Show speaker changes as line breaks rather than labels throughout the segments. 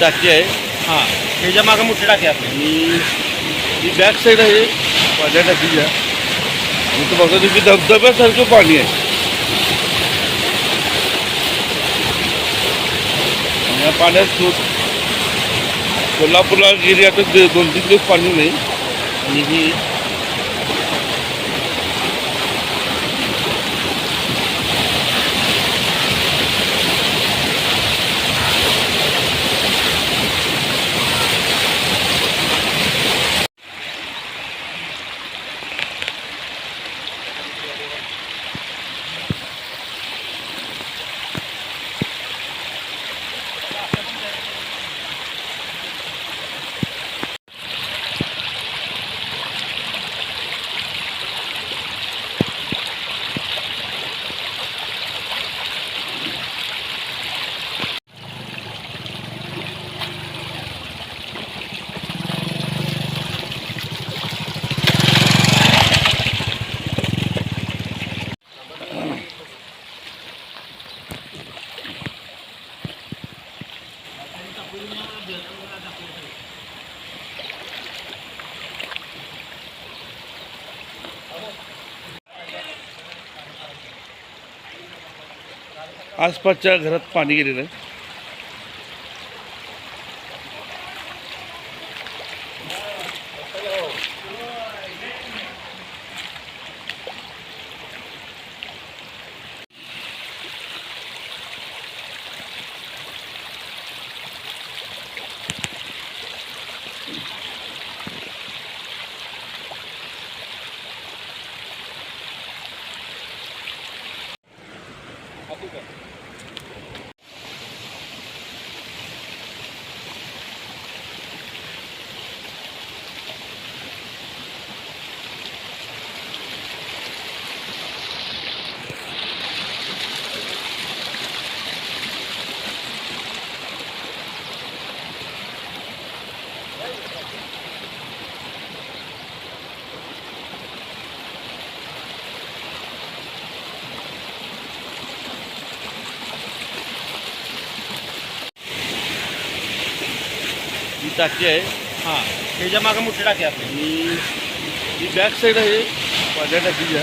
टाकी आहे.
हां त्याच्या मागं मोठी टाकी आपली.
आणि ही बॅक साईड आहे पाण्या टाकीच्या आणि तो बघा तुम्ही धबधब्यासारखं पाणी आहे. आणि या पाण्यात तो- कोल्हापूरला गेली आता दोन तीन दिवस पाणी नाही. आणि ही आसपासच्या घरात पाणी गेलेलं आहे. ही टाकी आहे.
हां त्याच्या मागं मोठी टाकी आपली.
आणि ही बॅक साईड आहे. पाण्या टाकीच्या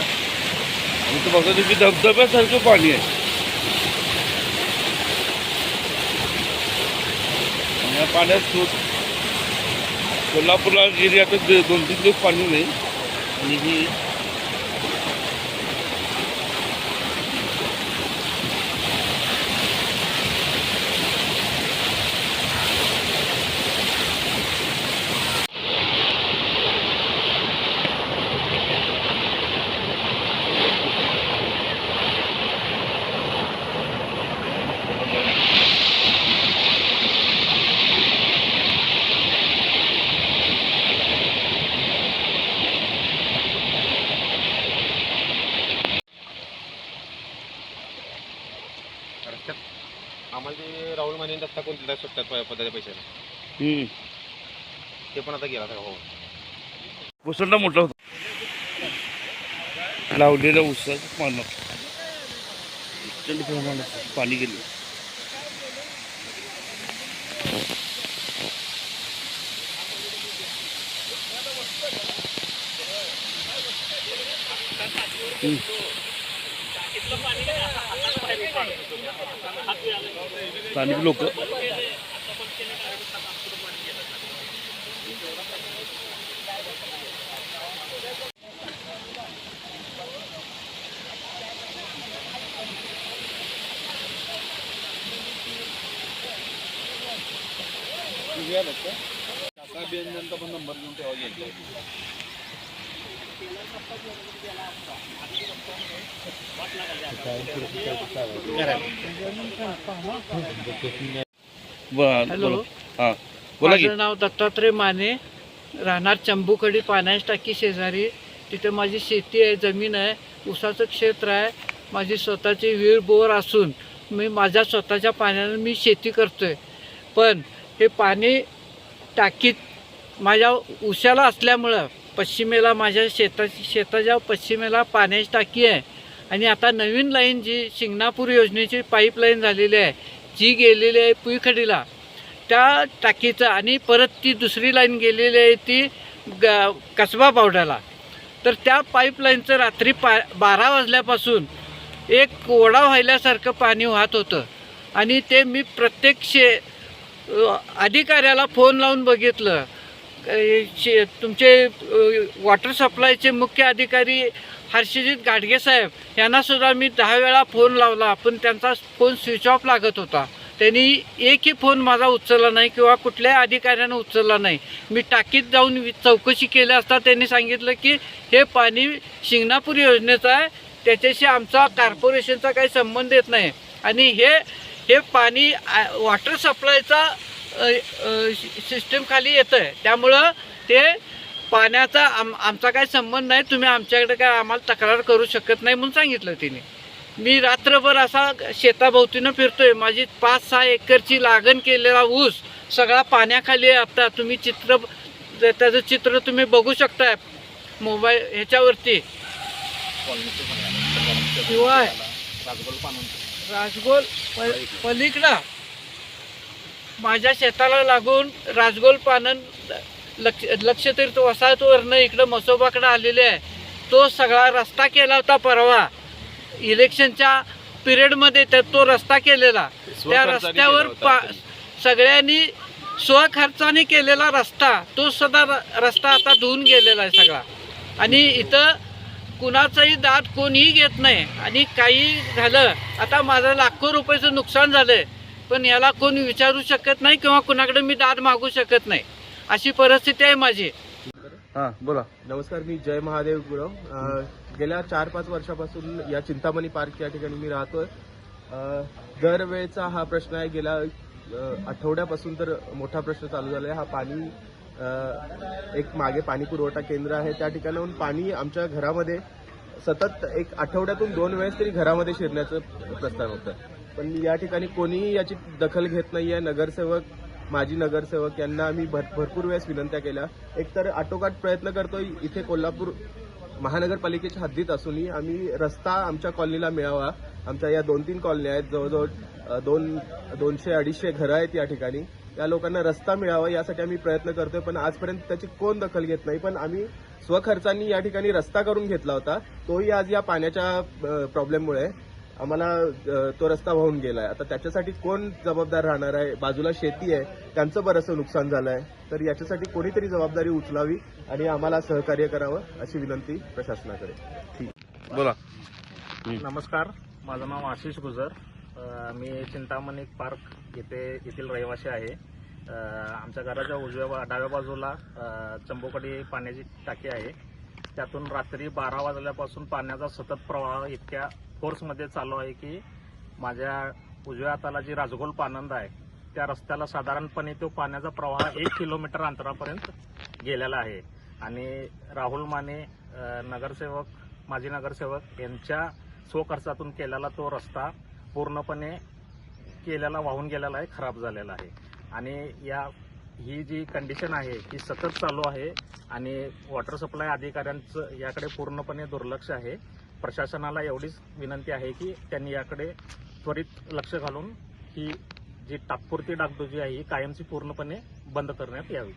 आणि तो बघा तुम्ही धबधब्यासारखं पाणी आहे. आणि या पाण्यात तो- कोल्हापूरला गेली आता दोन तीन दिवस पाणी नाही. आणि ही
रस्त्यात आम्हाला ते कोण दिला सुट्ट्यात पदाच्या पैशाने
हम्म.
ते पण आता गेला हो
उसळला मोठा होता. लावलेल्या उसाचं पानं. प्रचंड प्रमाणात पाणी गेले. स्थानिक लोक.
पण नंबर घेऊन ठेवा
बर
हॅलो.
बोला. हा बोला की.
माझं नाव दत्तात्रय माने. राहणार चंबूकडी पाण्याची टाकी शेजारी. तिथे माझी शेती आहे जमीन आहे ऊसाचं क्षेत्र आहे. माझी स्वतःची विहीर बोर असून मी माझ्या स्वतःच्या पाण्यानं मी शेती करतोय. पण हे पाणी टाकीत माझ्या उशाला असल्यामुळं पश्चिमेला माझ्या शेताची शेताच्या पश्चिमेला पाण्याची टाकी आहे. आणि आता नवीन लाईन जी शिंगणापूर योजनेची पाईपलाईन झालेली आहे जी गेलेली आहे पुईखडीला त्या टाकीचं आणि परत ती दुसरी लाईन गेलेली आहे ती ग कसबा पावड्याला. तर त्या पाईपलाईनचं रात्री पा बारा वाजल्यापासून एक ओढा व्हायल्यासारखं पाणी वाहत होतं. आणि ते मी प्रत्यक्ष शे अधिकाऱ्याला फोन लावून बघितलं. शे- तुमचे वॉटर सप्लायचे मुख्य अधिकारी हर्षजित गाडगे साहेब यांना सुद्धा मी दहा वेळा फोन लावला पण त्यांचा फोन स्विच ऑफ लागत होता. त्यांनी एकही फोन माझा उचलला नाही किंवा कुठल्याही अधिकाऱ्यानं उचलला नाही. मी टाकीत जाऊन चौकशी केली असता त्यांनी सांगितलं की हे पाणी शिंगणापूर योजनेचं आहे त्याच्याशी आमचा कॉर्पोरेशनचा काही संबंध येत नाही. आणि हे हे पाणी वॉटर सप्लायचा सिस्टमखाली येतं आहे त्यामुळं ते पाण्याचा आम आमचा काही संबंध नाही तुम्ही आमच्याकडे काय आम्हाला तक्रार करू शकत नाही म्हणून सांगितलं तिने. मी रात्रभर असा शेताभोवतीनं फिरतोय माझी पाच सहा एकरची लागण केलेला ऊस सगळा पाण्याखाली आता. तुम्ही चित्र त्याचं चित्र तुम्ही बघू शकताय मोबाईल ह्याच्यावरती. शिवाय राजगोल पल पलीकडं. माझ्या शेताला लागून राजगोल पानन लक्ष लक्षतीर्थ वसाहतवरनं इकडं मसोबाकडं आलेले आहे. तो सगळा रस्ता केला होता परवा. इलेक्शनच्या पिरियडमध्ये त्या तो रस्ता केलेला. त्या रस्त्यावर पा. सगळ्यांनी स्वखर्चाने केलेला रस्ता. तो सुद्धा र- रस्ता आता धुवून गेलेला आहे सगळा. आणि इथं कुणाचाही दाद कोणीही घेत नाही. आणि काही झालं आता माझं लाखो रुपयाचं नुकसान झालंय. पण याला कोण विचारू शकत नाही किंवा कुणाकडे मी दाद मागू शकत नाही. अशी परिस्थिती आहे माझी.
हां बोला.
नमस्कार मी जय महादेव गुरव. गेल्या चार पाच वर्षापासून या चिंतामणी पार्क या ठिकाणी मी राहतोय. दरवेळचा हा प्रश्न आहे गेल्या आठवड्यापासून तर मोठा प्रश्न चालू झाला आहे हा पाणी एक मागे पाणी पुरवठा केंद्र आहे. त्या ठिकाणाहून पाणी आमच्या घरामध्ये सतत एक आठवड्यातून दोन वेळेस तरी घरामध्ये शिरण्याचं प्रस्ताव होतं पण या ठिकाणी कोणीही याची दखल घेत नाहीये. नगरसेवक माजी नगरसेवक यांना आम्ही भर भरपूर वेळेस विनंत्या केल्या. एकतर आटोकाट प्रयत्न करतोय इथे कोल्हापूर महानगरपालिकेच्या हद्दीत असूनही आम्ही रस्ता आमच्या कॉलनीला मिळावा. आमच्या या दोन तीन कॉलनी आहेत. जवळजवळ दोन दोनशे अडीचशे घरं आहेत या ठिकाणी. त्या लोकांना रस्ता मिळावा यासाठी आम्ही प्रयत्न करतोय पण आजपर्यंत त्याची कोण दखल घेत नाही. पण आम्ही स्वखर्चांनी या ठिकाणी रस्ता करून घेतला होता. तोही आज या पाण्याच्या प्रॉब्लेममुळे आम्हाला तो रस्ता वाहून गेलाय. आता त्याच्यासाठी कोण जबाबदार राहणार आहे? बाजूला शेती आहे. त्यांचं बरंचसं नुकसान झालं आहे तर याच्यासाठी कोणीतरी जबाबदारी उचलावी आणि आम्हाला सहकार्य करावं अशी विनंती प्रशासनाकडे.
बोला.
नमस्कार. माझं नाव आशिष गुजर. मी चिंतामणी पार्क येथे येथील रहिवासी आहे. आमच्या घराच्या उजव्या डाव्या बाजूला चंबोकडी पाण्याची टाकी आहे. त्यातून रात्री बारा वाजल्यापासून पाण्याचा सतत प्रवाह इतक्या फोर्समध्ये चालू आहे की माझ्या उजव्या हाताला जी राजगोल पानंद आहे त्या रस्त्याला साधारणपणे तो पाण्याचा प्रवाह एक किलोमीटर अंतरापर्यंत गेलेला आहे. आणि राहुल माने नगरसेवक माजी नगरसेवक यांच्या स्वखर्चातून केलेला तो रस्ता पूर्णपणे केलेला वाहून गेलेला आहे खराब झालेला आहे. आणि या ही जी कंडिशन आहे ही सतत चालू आहे आणि वॉटर सप्लाय अधिकाऱ्यांचं याकडे पूर्णपणे दुर्लक्ष आहे. प्रशासनाला एवढीच विनंती आहे की त्यांनी याकडे त्वरित लक्ष घालून ही जी तात्पुरती डागडुजी आहे ही कायमची पूर्णपणे बंद करण्यात यावी.